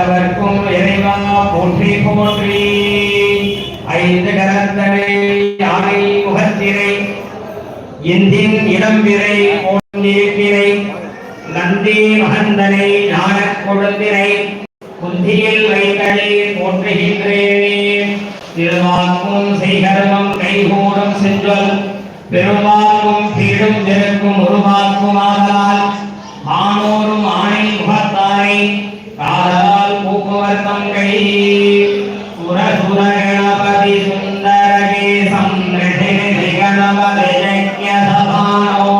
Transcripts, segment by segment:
எந்நாட்டவர்க்கும் இறைவா போற்றி போற்றி. ஐந்து கரத்தனை யானை முகத்திரை இந்தின் இடம்பிரை போன்றிருப்பினை நந்தி மகந்தனை ஞான கொழுந்தினை புந்தியில் வைகளே போற்றுகின்றேனே. திருவாக்கும் செய்கர்மம் கைகூடும் சென்றல் பெருமாக்கும் தீடும் திருக்கும் உருவாக்குமாதலால் ஆனோரும் ஆணை முகத்தானை समर्पं करी सुरसुर गणपति सुन्दरगे समृद्धिगणपतिजज्ञ समानो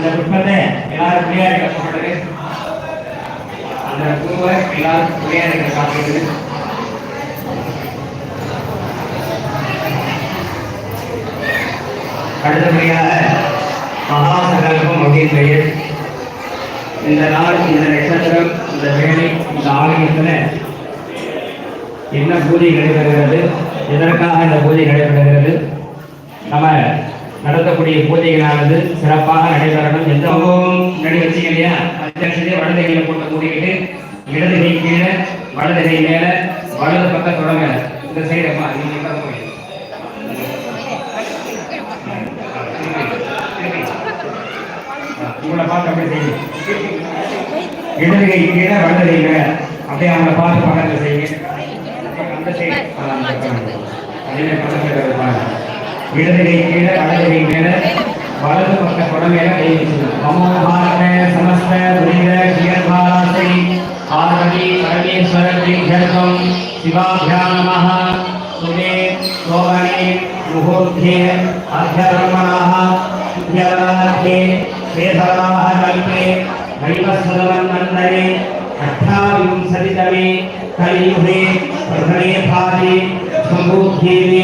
அந்த புஷ்பத்தை எல்லாரும் ஃப்ரீயா இருக்க போடுறது அந்த பூவை எல்லாரும் ஃப்ரீயா இருக்க காத்துக்குது அடுத்தபடியாக மகாசகல்பம் அப்படின்னு பெயர். இந்த நாள் இந்த நட்சத்திரம் இந்த வேலை இந்த ஆலயத்தில் என்ன பூஜை நடைபெறுகிறது? எதற்காக இந்த பூஜை நடைபெறுகிறது? நம்ம நடத்தக்கூடிய பூஜைகளானது சிறப்பாக நடைபெறணும். எந்த அனுபவம் நடி வச்சீங்க இல்லையா? பஞ்சலட்சத்தை வலது கையில போட்டு கூட்டிக்கிட்டு இடது கை கீழே வலது கை மேல வலது பக்கம் தொடங்க. இந்த சைடப்பா நீங்க உங்களை பார்த்து அப்படியே செய்யுங்க. இடது கை கீழே வலது கை மேல. அப்படியே அவங்கள பார்த்து பக்கத்தில் செய்யுங்க. அந்த சைடு அதே மாதிரி இடது கை கீழே வலது கை மேல வலது பக்க குடமேல கை வச்சுக்கணும் நமோ பாரத சமஸ்த துரித கியர்பாலாசை பார்வதி பரமேஸ்வர தீர்த்தம் சிவாபியாம் நமः சுதே சோபனே முகூர்த்தே அர்த்தரமணாः சுத்தியவரார்த்தே வேதராः கல்பே வைவஸ்வதவன்னந்தனே अष्टाविंशतितमे कलियुगे प्रथमे भागे सम्बुद्धेवे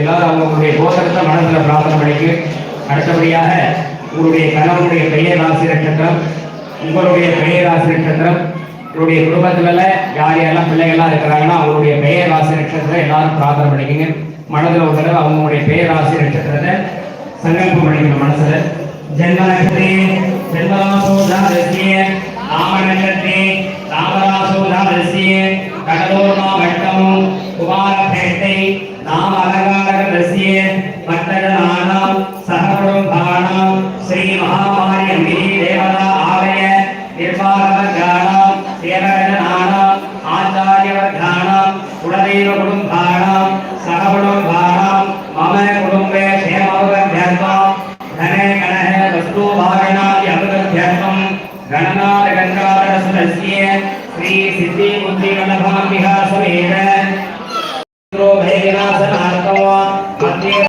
எல்லாரும் அவங்களுடைய கோஷத்தை மனதில் பிரார்த்தனை பண்ணிக்கு அடுத்தபடியாக உங்களுடைய கணவனுடைய பெயர் ஆசிரியர் நட்சத்திரம் உங்களுடைய பெயர் ஆசிரியர் நட்சத்திரம் உங்களுடைய குடும்பத்தில் யார் யாரெல்லாம் பிள்ளைகள்லாம் இருக்கிறாங்கன்னா அவங்களுடைய பெயர் ஆசிரியர் நட்சத்திரம் எல்லாரும் பிரார்த்தனை பண்ணிக்கங்க. மனதில் ஒரு தடவை அவங்களுடைய பெயர் ஆசிரியர் நட்சத்திரத்தை சங்கல்பம் பண்ணிக்கணும் மனசில். ஜென்ம நட்சத்திரே ஜென்மராசோதாரஸ்ய நாம நட்சத்திரே சதவீர குடும்பானாம் சக குடும்பானாம் மம குடும்பே சேமவகத்யாத்மாம் தனே கணஹ வஸ்து வாகனாதி அபகத்யாத்மம் கணநாத கங்காதர சுரஸ்ய ஸ்ரீ சித்தி புத்தி கலபாம்பிகா சுவேத.